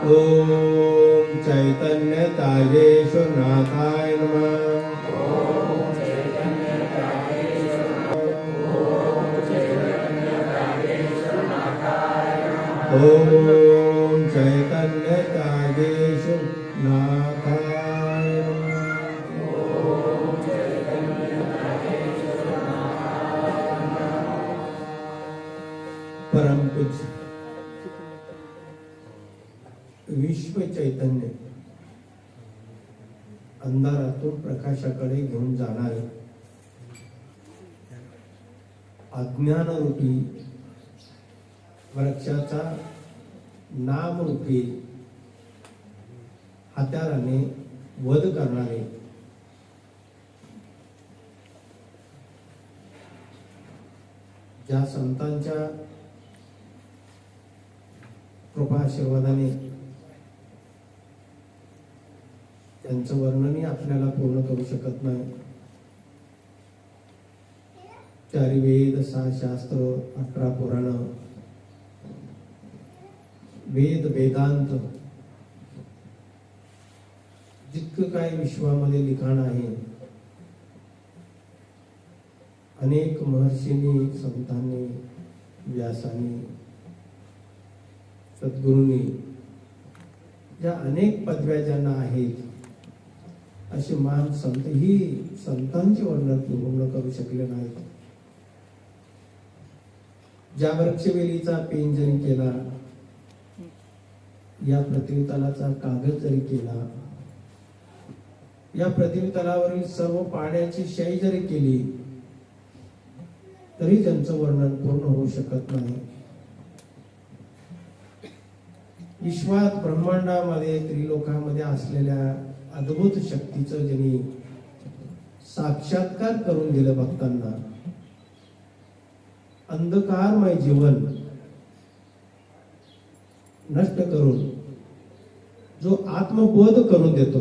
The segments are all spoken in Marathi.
ॐ चैतन्यतायेषु नाय नमः। ज्ञानरूपी वृक्षाचा नामरूपी हात्याराने वध करणारे. ज्या संतांच्या कृपा आशीर्वादाने त्यांचं वर्णनही आपल्याला पूर्ण करू शकत नाही चारी वेद सहा शास्त्र अकरा पुराण. वेद वेदांत. जितकं काय विश्वामध्ये लिखाण आहे. अनेक महर्षींनी संतांनी व्यासांनी सद्गुरूंनी ज्या अनेक पदव्या ज्यांना आहेत असे महान संत ही संतांचे वर्णन पूर्ण करू शकले नाहीत. ज्या वृक्षवेलीचा पेन जरी केला या पृथ्वीतलाचा कागद जरी केला या पृथ्वीतलावरील सर्व पाण्याची शाई जरी केली तरी त्यांचं वर्णन पूर्ण होऊ शकत नाही. विश्वात ब्रह्मांडामध्ये त्रिलोकामध्ये असलेल्या अद्भुत शक्तीचं ज्यांनी साक्षात्कार करून दिलं भक्तांना अंधकारमय जीवन नष्ट करून जो आत्मबोध करून देतो.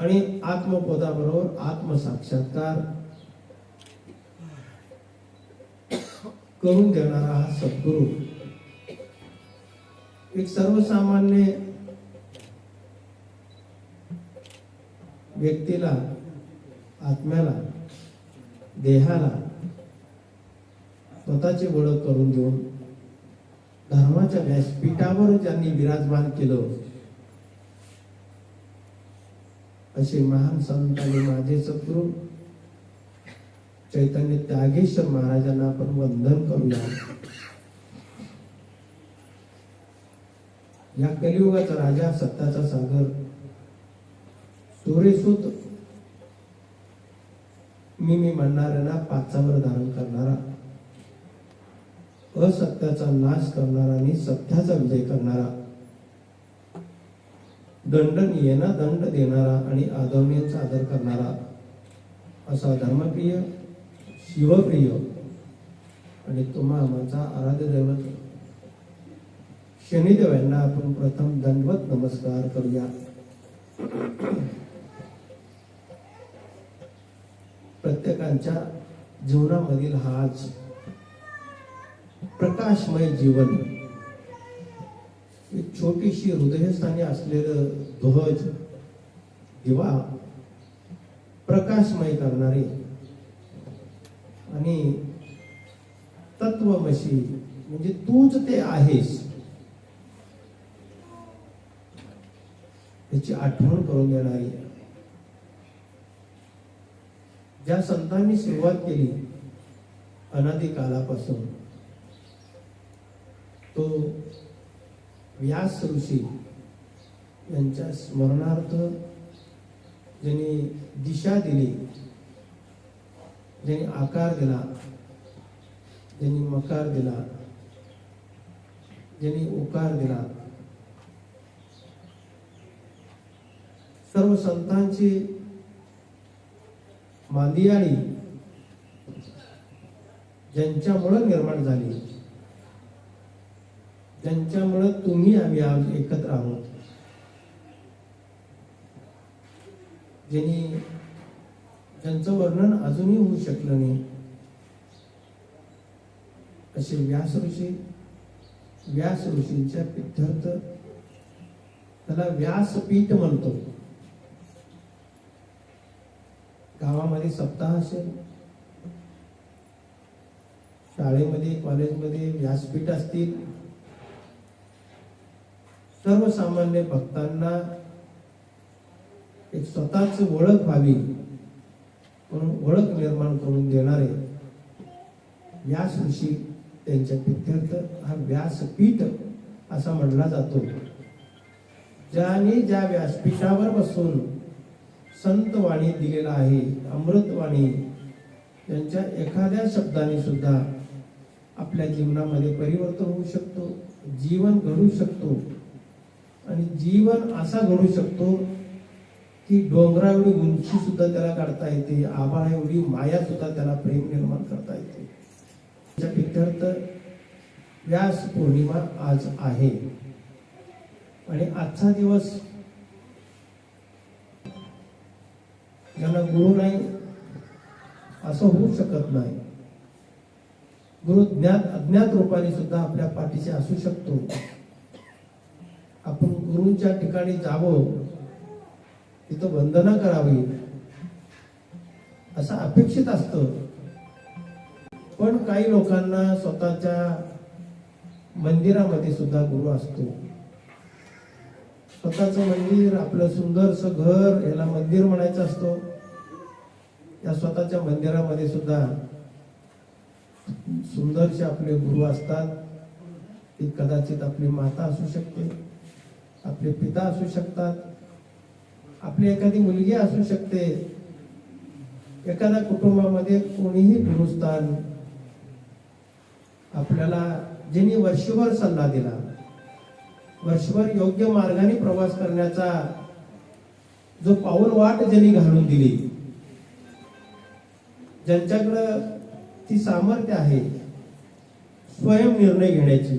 आणि आत्मबोधाबरोबर आत्मसाक्षात्कार करून देणारा हा सद्गुरू. एक सर्वसामान्य व्यक्तीला आत्म्याला देहाला स्वतःची ओळख करून देऊन धर्माच्या व्यासपीठावर ज्यांनी विराजमान केलं असे महान संत आणि माझे सद्गुरू चैतन्य त्यागेश्वर महाराजांना आपण वंदन करूया. या कलियुगाचा राजा सत्ताचा सागर सूर्यसूत मी मी म्हणणाऱ्यांना पाचावर धारण करणारा असत्याचा नाश करणारा आणि सत्याचा विजय करणारा दंडनीयना दंड देणारा आणि आदरणीयांचा आदर करणारा असा धर्मप्रिय शिवप्रिय आणि तुम्हा माझा आराध्य दैवत शनिदेव यांना आपण प्रथम दंडवत नमस्कार करूया. प्रत्येकांच्या जीवनामधील हाच प्रकाशमय जीवन एक छोटीशी हृदयस्थानी असलेलं ध्वज किंवा प्रकाशमय करणारे आणि तत्वमशी म्हणजे तूच ते आहेस याची आठवण करून देणारी ज्या संतांनी सुरुवात केली अनादिकालापासून तो व्यास ऋषी यांच्या स्मरणार्थ ज्यांनी दिशा दिली ज्यांनी आकार दिला ज्यांनी मकार दिला ज्यांनी उकार दिला सर्व संतांची मांदियाळी ज्यांच्यामुळं निर्माण झाली ज्यांच्यामुळं तुम्ही आम्ही आज एकत्र आहोत ज्यांनी ज्यांचं वर्णन अजूनही होऊ शकलं नाही असे व्यास ऋषी व्यास ऋषींच्या पित्यर्थ त्याला व्यासपीठ म्हणतो. गावामध्ये सप्ताह असेल शाळेमध्ये कॉलेजमध्ये व्यासपीठ असतील. सर्वसामान्य भक्तांना एक स्वतःच ओळख व्हावी म्हणून ओळख निर्माण करून देणारे व्यास ऋषी त्यांच्या पित्यर्थ हा व्यासपीठ असा म्हणला जातो. ज्याने ज्या व्यासपीठावर बसून संतवाणी दिलेला आहे अमृतवाणी. त्यांच्या एखाद्या शब्दाने सुद्धा आपल्या जीवनामध्ये परिवर्तन होऊ शकतो जीवन घडू शकतो. आणि जीवन असा घडू शकतो की डोंगरा एवढी उंची सुद्धा त्याला काढता येते आभाळा एवढी माया सुद्धा त्याला प्रेम निर्माण करता येते. त्याच्या पित्यर्थ व्यास पौर्णिमा आज आहे. आणि आजचा दिवस ज्यांना गुरु नाही असं होऊ शकत नाही. गुरु ज्ञात अज्ञात रूपाने सुद्धा आपल्या पाठीशी असू शकतो. आपण गुरूंच्या ठिकाणी जावं तिथं वंदना करावी असं अपेक्षित असतं. पण काही लोकांना स्वतःच्या मंदिरामध्ये सुद्धा गुरु असतो. स्वतःचं मंदिर आपलं सुंदरस घर याला मंदिर म्हणायचं असतं. या स्वतःच्या मंदिरामध्ये सुद्धा सुंदरसे आपले गुरु असतात. ती कदाचित आपली माता असू शकते आपले पिता असू शकतात आपली एखादी मुलगी असू शकते. एखाद्या कुटुंबामध्ये कोणीही गुरुस्थान आपल्याला ज्यांनी वर्षभर सल्ला दिला वर्षभर योग्य मार्गाने प्रवास करण्याचा जो पाऊल वाट ज्यांनी घालून दिली ज्यांच्याकडं ती सामर्थ्य आहे स्वयं निर्णय घेण्याची.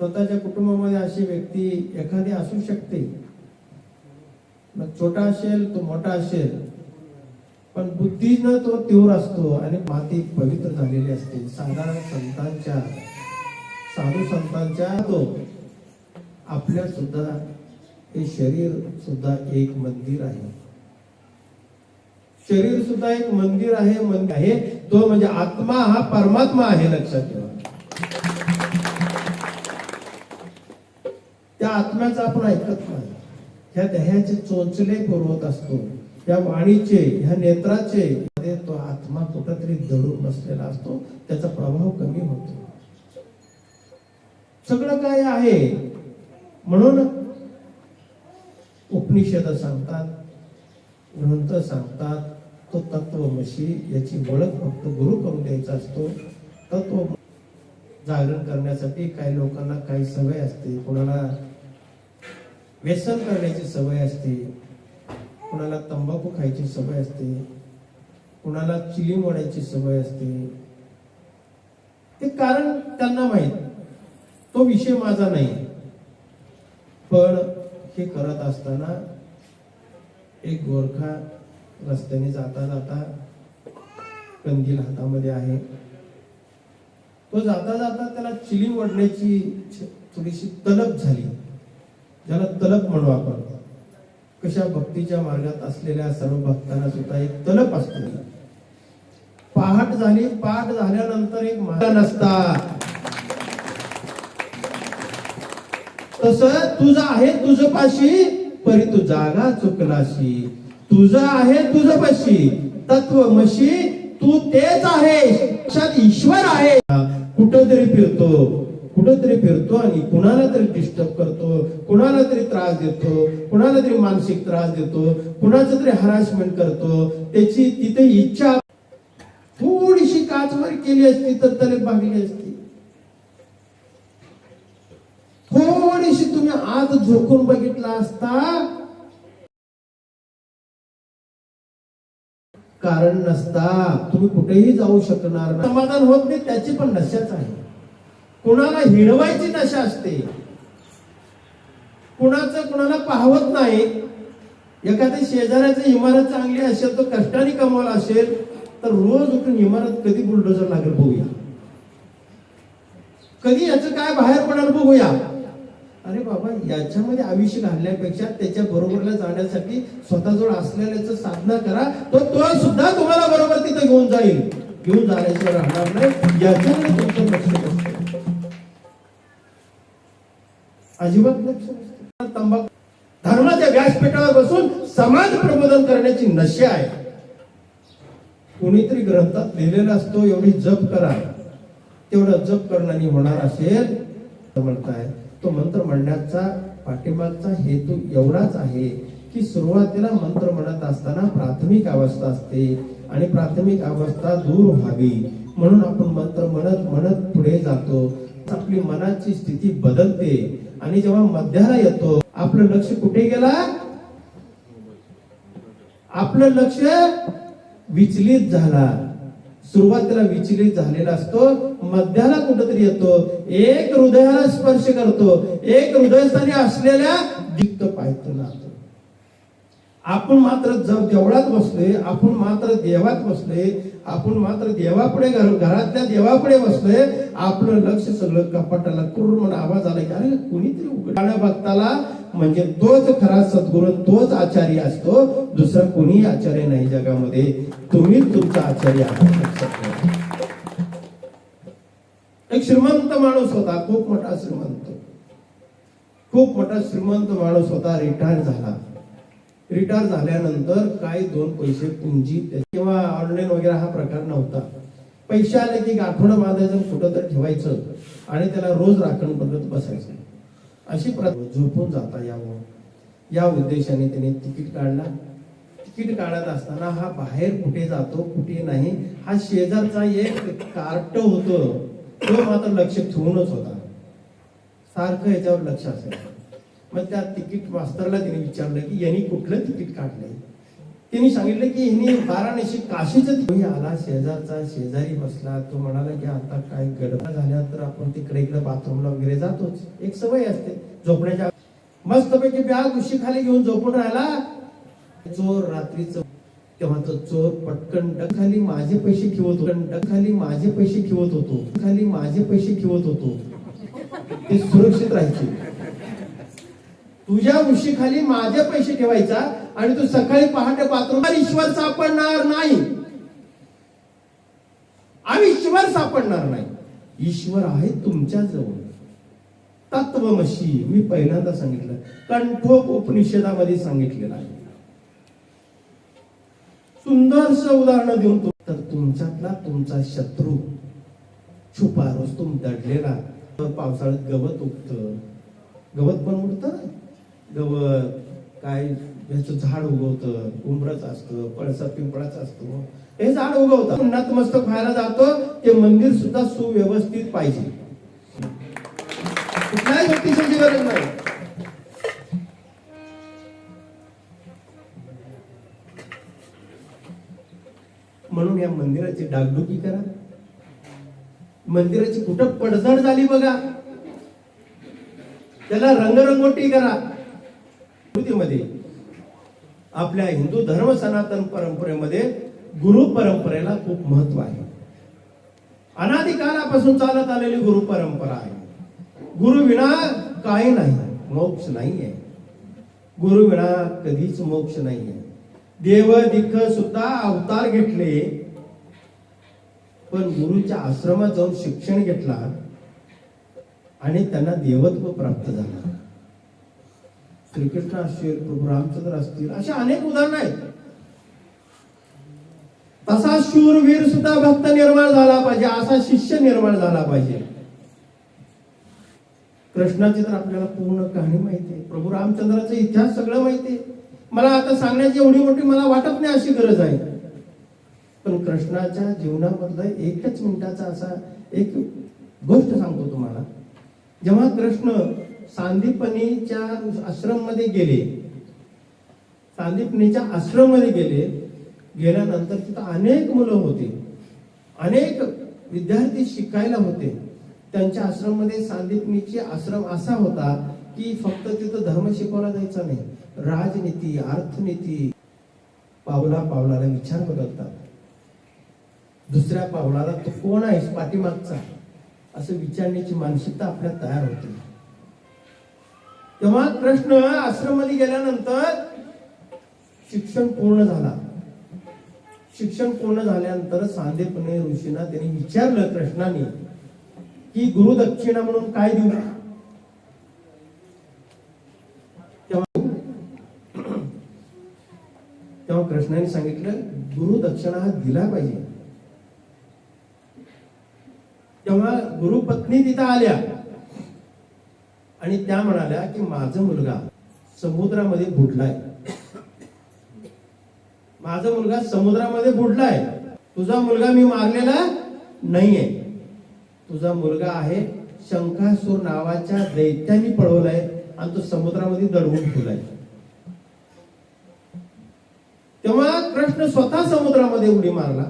स्वतःच्या कुटुंबामध्ये अशी व्यक्ती एखादी असू शकते. मग छोटा असेल तो मोठा असेल पण बुद्धीनं तो तीव्र असतो आणि माती पवित्र झालेली असते. साधारण संतांच्या साधू संतांच्या तो आपल्या सुद्धा हे शरीर सुद्धा एक मंदिर आहे. शरीर सुद्धा एक मंदिर आहे मंदिर आहे. तो म्हणजे आत्मा हा परमात्मा आहे लक्षात ठेवा. त्या आत्म्याचा आपण ऐकत नाही. ह्या देहाचे चोचले पुरवत असतो. त्या वाणीचे ह्या नेत्राचे तो आत्मा कुठेतरी दडून बसलेला असतो. त्याचा प्रभाव कमी होतो. सगळं काय आहे? म्हणून उपनिषद सांगतात ग्रंथ सांगतात तो तत्वमशी याची ओळख फक्त गुरु करून द्यायचा असतो. तत्व जागरण करण्यासाठी काही लोकांना काही सवय असते. कोणाला व्यसन करण्याची सवय असते. कुणाला तंबाखू खायची सवय असते. कुणाला चिली मोडायची सवय असते. ते कारण त्यांना माहीत. तो विषय माझा नाही. पण हे करत असताना एक गोरखा रस्त्याने जाता जाता कंदील हातामध्ये आहे. तो जाता जाता त्याला चिली ओढण्याची थोडीशी तलब झाली. ज्याला तलब म्हणू आपण. कशा भक्तीच्या मार्गात असलेल्या सर्व भक्तांना सुद्धा एक तलप असते. पहाट झाली पहाट झाल्यानंतर एक मार्ग नसता. तस तुझं आहे तुझं पाशी परी तू जागा चुकलाशी. तुझं आहे तुझं पशी तत्व मशी तू तेच आहे ईश्वर आहे. कुठंतरी फिरतो. कुठंतरी फिरतो आणि कुणाला तरी डिस्टर्ब करतो. कुणाला तरी त्रास देतो. कुणाला तरी मानसिक त्रास देतो. कुणाचं तरी हरासमेंट करतो. त्याची तिथे इच्छा. थोडीशी काचवर केली असती तर त्याला भागली असती. थोडीशी तुम्ही आत झोकून बघितला असता. कारण नसता. तुम्ही कुठेही जाऊ शकणार नाही. समाधान होत नाही त्याची पण नशाच आहे. कुणाला हिणवायची नशा असते. कुणाचं कुणाला पाहवत नाही. एखाद्या शेजाऱ्याची इमारत चांगली असेल तो कष्टाने कमवला असेल तर रोज उठून इमारत कधी बुलडोजर लागेल बघूया. कधी याचं काय बाहेर पडेल बघूया. अरे बाबा याच्यामध्ये आयुष्य घालण्यापेक्षा त्याच्या बरोबरला जाण्यासाठी स्वतःजवळ असलेल्याचं साधना करा तो तो सुद्धा तुम्हाला बरोबर तिथे घेऊन जाईल. घेऊन जाण्याशिवाय राहणार नाही. याच्यामध्ये तुमचं लक्ष नसतं अजिबात लक्ष नसतं. तंबाखू धर्माच्या व्यासपीठावर बसून समाज प्रबोधन करण्याची नशा आहे. कोणीतरी ग्रंथात लिहिलेला असतो एवढी जप करा. तेवढं जप करण्याने होणार असेल तर म्हणताय तो मंत्र म्हणण्याचा पाठिंबाचा हेतू एवढाच आहे की सुरुवातीला मंत्र म्हणत असताना प्राथमिक अवस्था असते आणि प्राथमिक अवस्था दूर व्हावी. म्हणून आपण मंत्र म्हणत म्हणत पुढे जातो. आपली मनाची स्थिती बदलते. आणि जेव्हा मध्याला येतो आपलं लक्ष कुठे गेला? आपलं लक्ष विचलित झाला. सुरुवातीला विचलित झालेला असतो मध्याला कुठेतरी येतो एक हृदयाला स्पर्श करतो एक हृदयस्थानी असलेल्या दिक्त पाहतो नातो. आपण मात्र ज- देवळात बसलोय आपण मात्र देवात बसलोय आपण मात्र देवापुढे घरातल्या देवापुढे बसलोय आपलं लक्ष सगळं कपाटाला कुर म्हणून आवाज आला की अरे कोणीतरी उघड. भक्ताला म्हणजे तोच खरा सद्गुरू तोच आचार्य असतो दुसरा कोणीही आचार्य नाही जगामध्ये. तुम्ही तुमचा आचार्य आहात. एक श्रीमंत माणूस होता खूप मोठा श्रीमंत. खूप मोठा श्रीमंत माणूस होता रिटायर झाला. रिटायर झाल्यानंतर काही दोन पैसे पुंजी किंवा ऑनलाईन वगैरे हा प्रकार नव्हता. पैसे आले की गाठोडं बांधायचं कुठं तर ठेवायचं आणि त्याला रोज राखण बदलत बसायचं. अशी प्रथा झोपून जाता यावं. या उद्देशाने त्याने तिकीट काढला. तिकीट काढत असताना हा बाहेर कुठे जातो कुठे नाही हा शेजारचा एक कार्ट होतो. तो मात्र लक्ष ठेवूनच होता. सारखं याच्यावर लक्ष असेल मग त्या तिकीट मास्तरला तिने विचारलं की यांनी कुठलं तिकीट काढलंय? तिने सांगितलं की हिने वाराणसी काशीच आला शेजारचा शेजारी बसला. तो म्हणाला की आता काय गडबड झाल्या तर आपण तिकडे इकडे बाथरूमला वगैरे जातोच. एक सवय असते झोपण्याच्या मस्तपैकी बॅग उशी खाली घेऊन झोपून राहिला. चोर रात्रीच तेव्हा तो चोर पटकन खाली माझे पैसे ठेवत होतो. खाली माझे पैसे ठेवत होतो. खाली माझे पैसे ठेवत होतो. ते सुरक्षित राहायचे. तुझ्या उशीखाली माझे पैसे ठेवायचा. आणि तू सकाळी पहाटे बाथरूम ईश्वर सापडणार नाही. आम्ही ईश्वर सापडणार नाही. ईश्वर आहे तुमच्या जवळ तत्वमशी मी पहिल्यांदा सांगितलं. कंठोप उपनिषदामध्ये सांगितलेलं आहे. सुंदरस उदाहरण देऊन तो तर तुमच्यातला तुमचा शत्रू छुपा रोज तुम दडलेला. पावसाळ्यात गवत उगत. गवत पण उडत गवत. काय ह्याचं झाड उगवतं उंबरच असतं पळसा पिंपळाच असतो. हे झाड उगवतं नतमस्तक व्हायला जातो ते मंदिर सुद्धा सुव्यवस्थित पाहिजे. कुठल्याही गोष्टीची गरज नाही. म्हणून या मंदिराची डागडुकी करा. मंदिराची कुठं पडझड झाली बघा. त्याला रंगरंगोटी करा. संस्कृतीमध्ये आपल्या हिंदू धर्म सनातन परंपरेमध्ये गुरु परंपरेला खूप महत्त्व आहे. अनादिकालापासून चालत आलेली गुरु परंपरा आहे. गुरु विना काही नाही मोक्ष नाहीये गुरु विना कधीच मोक्ष नाहीये देव दिख सुद्धा अवतार घेतले पण गुरुच्या आश्रमात जाऊन शिक्षण घेतला आणि त्यांना देवत्व प्राप्त झालं. क्रिकेटचा असेल प्रभू रामचंद्र असतील अशा अनेक उदाहरणं आहेत. तसा शूरवीर सुद्धा भक्त निर्माण झाला पाहिजे असा शिष्य निर्माण झाला पाहिजे. कृष्णाची तर आपल्याला पूर्ण कहाणी माहिती आहे प्रभू रामचंद्राचा इतिहास सगळं माहिती आहे. मला आता सांगण्याची एवढी मोठी मला वाटत नाही अशी गरज आहे. पण कृष्णाच्या जीवनामधलं एकच मिनिटाचा असा एक गोष्ट सांगतो तुम्हाला. जेव्हा कृष्ण सांदीपनीच्या आश्रममध्ये गेले. सांदीपनीच्या आश्रममध्ये गेले. गेल्यानंतर तिथं अनेक मुलं होते. अनेक विद्यार्थी शिकायला होते. त्यांच्या आश्रममध्ये सांदीपनीची आश्रम असा होता की फक्त तिथं धर्म शिकवला जायचा नाही राजनीती अर्थनीती पावला पावलाला विचार बदलतात. दुसऱ्या पावलाला तो कोण आहेस? पाठीमागचा. असं विचारण्याची मानसिकता आपल्यात तयार होते. तेव्हा कृष्ण आश्रममध्ये गेल्यानंतर शिक्षण पूर्ण झाला. शिक्षण पूर्ण झाल्यानंतर सांदेपणे ऋषींना त्यांनी विचारलं कृष्णाने की गुरुदक्षिणा म्हणून काय देऊ? तेव्हा तेव्हा कृष्णाने सांगितलं गुरुदक्षिणा हा दिला पाहिजे. तेव्हा गुरुपत्नी तिथं आल्या. आणि त्या म्हणाल्या की माझा मुलगा समुद्रामध्ये बुडलाय. माझा मुलगा समुद्रामध्ये बुडलाय. तुझा मुलगा मी मारलेला नाहीये. तुझा मुलगा आहे शंखासूर नावाच्या दैत्याने पळवलाय आणि तो समुद्रामध्ये दडवून ठेवलाय. तेव्हा कृष्ण स्वतः समुद्रामध्ये उडी मारला.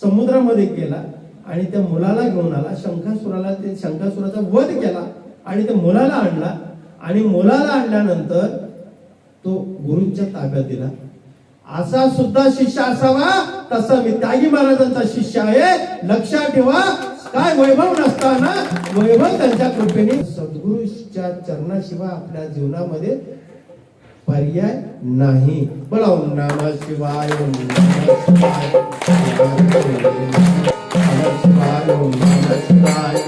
समुद्रामध्ये गेला आणि त्या मुलाला घेऊन आला. शंखासुराला ते शंखासुराचा वध केला. आणि त्या मुलाला आणला. आणि मुलाला आणल्यानंतर तो गुरूंच्या ताब्यात दिला. असा सुद्धा शिष्य असावा तसा मी त्यागी महाराजांचा शिष्य आहे. लक्षात ठेवा काय वैभव नसताना वैभव त्यांच्या कृपेने सद्गुरूच्या चरणाशिवाय आपल्या जीवनामध्ये पर्याय नाही. बोला नाम शिवाय शिवाय शिवाय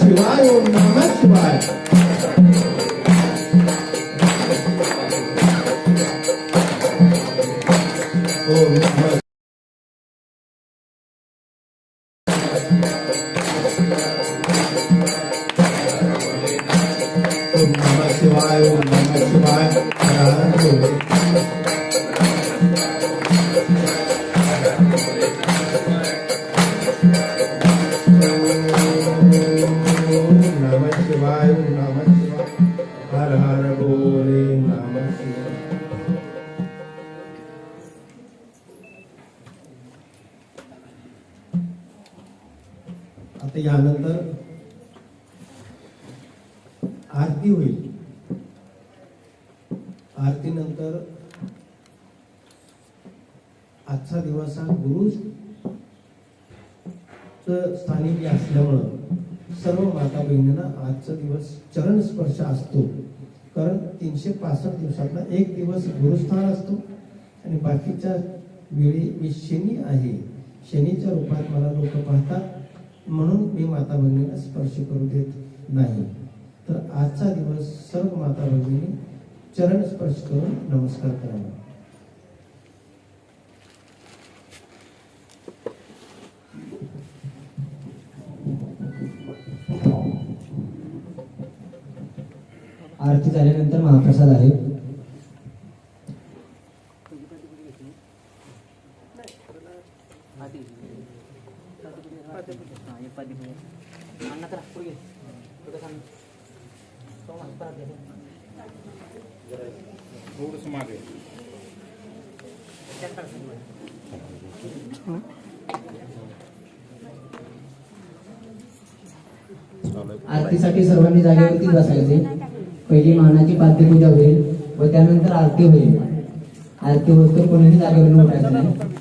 शिवाय ओम नमः शिवाय. आरतीनंतर आजचा दिवस हा गुरु स्थानिक असल्यामुळं सर्व माता बहिणींना आजचा दिवस चरण स्पर्श असतो. कारण तीनशे पासष्ट दिवसातला एक दिवस गुरुस्थान असतो. आणि बाकीच्या वेळी मी शनी आहे. शनीच्या रूपात मला लोक पाहतात. म्हणून मी माता बहिणींना स्पर्श करू देत नाही. तर आजचा दिवस सर्व माता भगिनी चरण स्पर्श करून नमस्कार करावा. आरती झाल्यानंतर महाप्रसाद आहे. मागे. आरतीसाठी सर्वांनी जागेवरती बसायचे. पहिली मानाची पाद्यपूजा होईल व त्यानंतर आरती होईल. आरती होतो कोणीही जागेवर उठायचं नाही.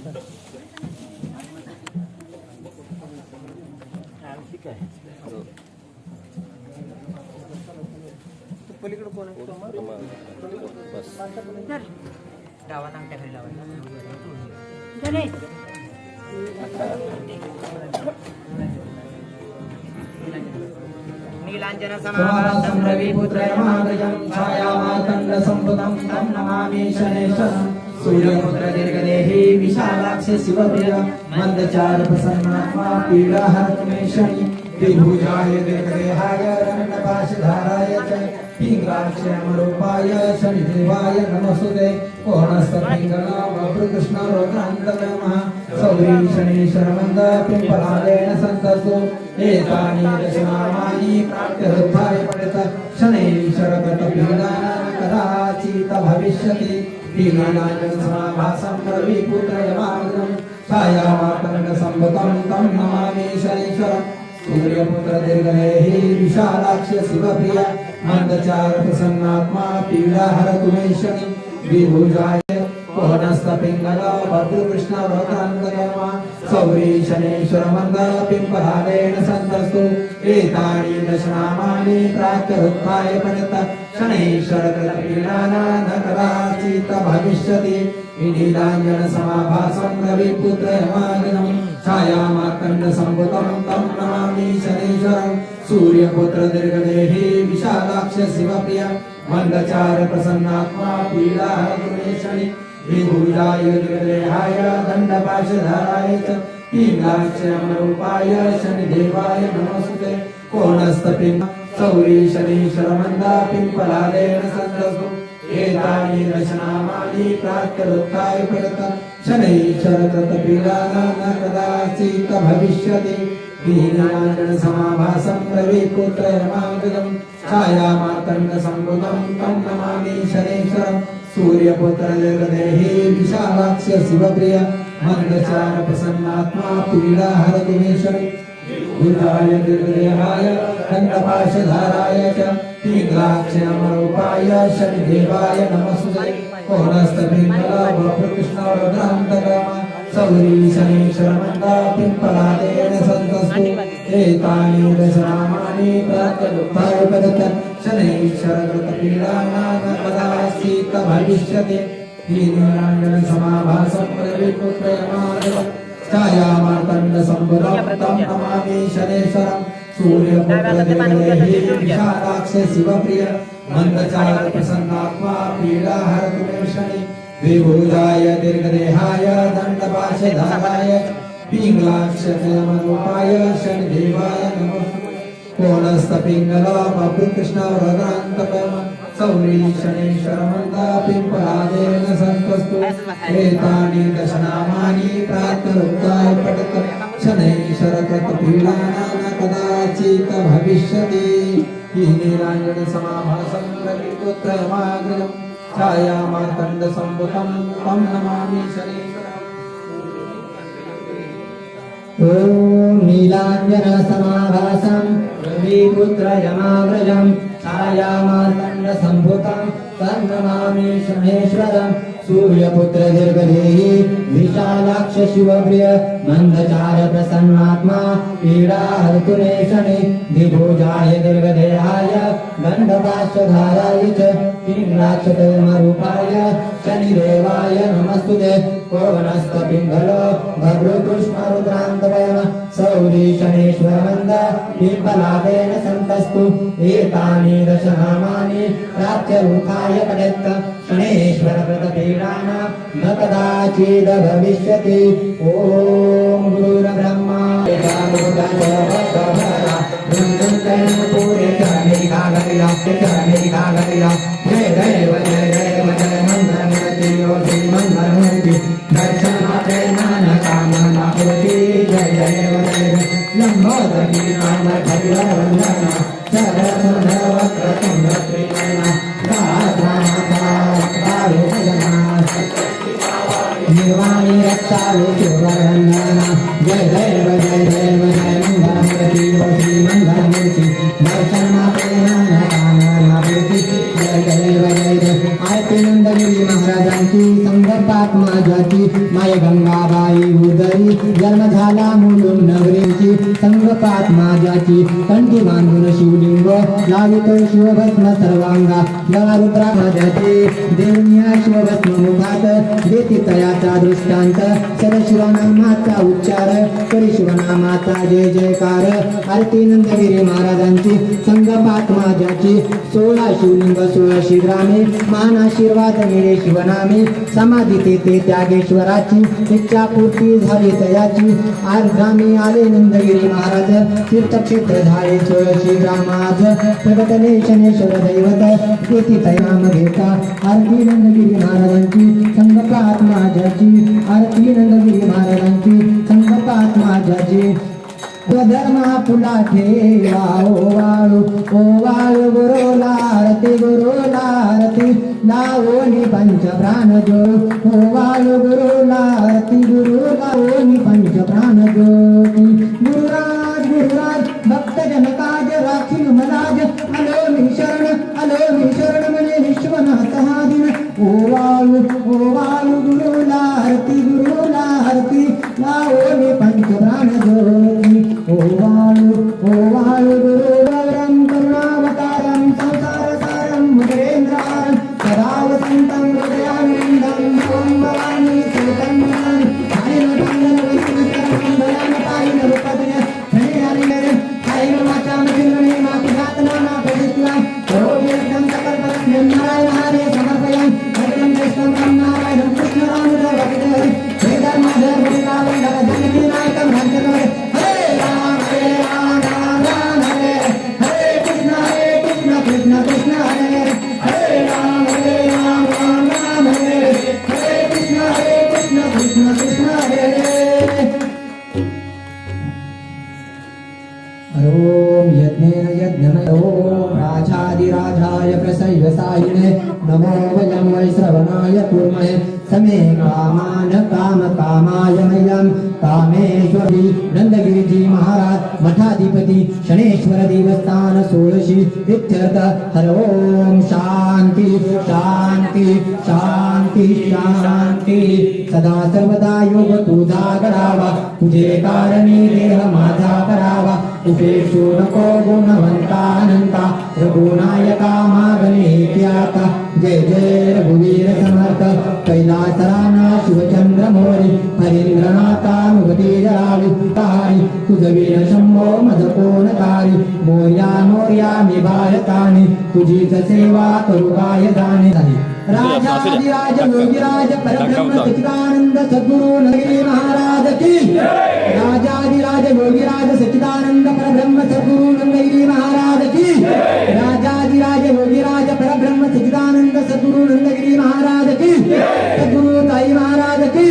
डावात अंगठ्या खाली लावायचा नीलांजन समाभासं रविपुत्रय महागजं छायामातण्डसम्भुतं तं नमामि शनेश्वरं सूर्यपुत्र दीर्घदेही विशालाक्ष शिवप्रिय मन्दचार प्रसन्नात्मा पीडाहरतु मे शनि त्रिभुजाय दीर्घदेहाय दण्डपाशधाराय च पिङ्गाक्षमरूपाय शनिदेवाय नमस्तुते कोणस्तपिङ्गला वक्रकृष्ण रुद्रान्तकमः सौरी शनीश्वरमन्द पिम्पलादेन सन्तस्तु एतानि दशनामानि प्राप्त्यरुद्धाय पठित। शनैश्वरगतपीडानां कदाचित् भविष्यति। पीडानां प्रवीपुत्रयमागम् छायामातङ्गसम्भुतं तं नमामि शनैश्वरम्। सूर्यपुत्र दीर्घनेहि विशालाक्ष शिवप्रिय मन्दचार प्रसन्नात्मा पीडाहरतु तुमे शनि विभुजाय कोहनस्त कोणस्तपिङ्गल भद्रकृष्ण व्रतान्तकर्मा सौरी शनेश्वर मन्द पिम्पलादेन सन्तस्तु। एतानि दशनामानि प्राप्तरुत्थाय प्रणत शनैश्वर कृतपीडाना न कदाचित् भविष्यति। विनीलाञ्जनसमाभासं समाभासं रविपुत्रयमागनम् छायामार्कण्ड तं नमामि शनीश्वरं। सूर्यपुत्रदीर्घदेहि विशालाक्ष शिवप्रिय। मन्दचार प्रसन्नात्मा पीडाहरतु मे विभुजाय दीर्घदेहाय दण्डपाशधाराय च ीलाक्षरमरूपाय शनिदेवाय नमस्ते कोणस्तपिम् सौरी शनीश्वरमन्दा पिम्पलादेन सन्दसु। एतानि दशनामानि प्राक्तरुत्थाय प्रगत शनैश्वरकृतपिलाना न कदाचित् भविष्यति दीनारायणसमाभासं रविपुत्रयमागतम् छायामातङ्गसम्भुतम् तं नमामि शनैश्वरम् सूर्यपुत्रजगदेहि विशालाक्ष्य शिवप्रिय। मन्दचार प्रसन्नात्मा पीडा मे शनि बुधाय दीर्घदेहाय दण्डपाशधाराय च पीङ्गलाक्षयमरूपाय शनिदेवाय नमस्ते कोणस्तपिङ्गला वक्रकृष्णरुद्रान्तकर्म सौरी शनीश्वरमन्दा पिम्पलादेन सन्तस्तु। एतानि दशनामानि प्राप्तदुःखाय पदत शनैश्वरकृतपीडाना न कदाचित् भविष्यति। हीनीराञ्जन समाभासं प्रविपुत्रयमागतम् छायामार्तण्डसम्भुतं तं नमामि शनेश्वरम् सूर्यपुत्रदेवदेहि विशालाक्ष शिवप्रिय मन्दचार पीडाहरतु मे शनि विभुजाय दीर्घदेहाय दण्डपाशधाराय पिङ्गलाक्षयमरूपाय शनिदेवाय नमः एतानि दशनामानि प्रातरुक्ताय पठत शनैश्वरकृतपीडाना न कदाचित् भविष्यति। नीलाङ्गणसमाभासं प्रकृतोत्तरमागृतं छायामार्तण्डसम्भुतं त्वं नमामि शनैश्वरम्। नीलाञ्जनसमाभासं प्रातरुष्यतिभासंत्रयमाग्रजं छायामा छायामार्तण्डसम्भुतं तन्नमामि शनेश्वरं सूर्यपुत्र दीर्घदेहि विशालाक्ष शिवप्रिय मन्दचार प्रसन्नात्मा पीडा दिभुजाय दीर्घदेहाय दण्डपाश्वधाराय च पिङ्गलाक्षतमरूपाय शनिदेवाय नमस्तुते को सन्तस्तु एतानि दश नामानि प्राच्यरूपाय प्रयत्त शनेश्वरव्रतपीडा न कदाचिद भविष्यति। ॐ गुरुर्ब्रह्मा। पूरे च मेघागरिया च मेघागरिया हे ओरब्रह्म महाराजांची संगपात माझ्याची माय गंगाबाई उदरी जन्म झाला मुलुंड नगरीची संगपात माझ्याची कंठी बांधून शिवलिंग लावितो शिवभस्म सर्वांगा गळा माझ्याचे देवनिया शिवभस्म मुखात देती तयाचा दृष्टांत सदशिवनामाचा उच्चार तरी शिवनामाचा जय जयकार आरती नंदगिरी महाराजांची संगपात माझ्याची सोळा शिवलिंग सोळा ग्रामे मान आशीर्वाद मिळे शिवनामे समाधी तेथे त्यागेश्वराची इच्छापूर्ती झाली तयाची आज ग्रामी आले नंदगिरी महाराज तीर्थक्षेत्र धारे तुळशी ग्रामाज प्रगटले शनेश्वर दैवत कृती नाम घेता आरती नंदगिरी महाराजांची संगपात माझ्याची आरती नंदगिरी महाराजांची संगपात माझ्याची स्वधर्मा फुला ठेवा ओ वाळू ओ वाळू गुरु लारती गुरु लारती लावोनी पंच प्राण जो ओ वाळू गुरु लारती गुरु लावोनी पंच प्राण ज्योती. गुरुराज गुरुराज भक्त जनकाज राखील मनाज अलो मी शरण अलो मी शरण म्हणे विश्वनाथ हा दिन ओ वाळू ओ वाळू गुरु लारती गुरु लारती लावोनी पंच प्राण वाळू इत्यर्थ हर ओम शांती शांती शांती शांती। सदा सर्वदा योग तुझा करावा तुझे कारणी देह माझा करावा। उपेशो नको गुणवंतानंता रघुनायका मागणे त्याता जय जय रघुवीर समर्थ कैलासराना शिवचंद्र मोरी हरींद्रनाथा मुगती जरावी तारी तुझ वीर शंभो मज कोण कारी मोर्या मोर्या मी भारतानी तुझीच सेवा करू काय जाणे राजाधिराज योगीराज परब्रह्म सच्चिदानंद सद्गुरु नगिरी महाराज की। राजाधिराज योगीराज सच्चिदानंद परब्रह्म सद्गुरु नंदगिरी महाराज की। राजाधिराज योगीराज परब्रह्म सच्चिदानंद सद्गुरु नंदगिरी महाराज की सद्गुरु ताई महाराज की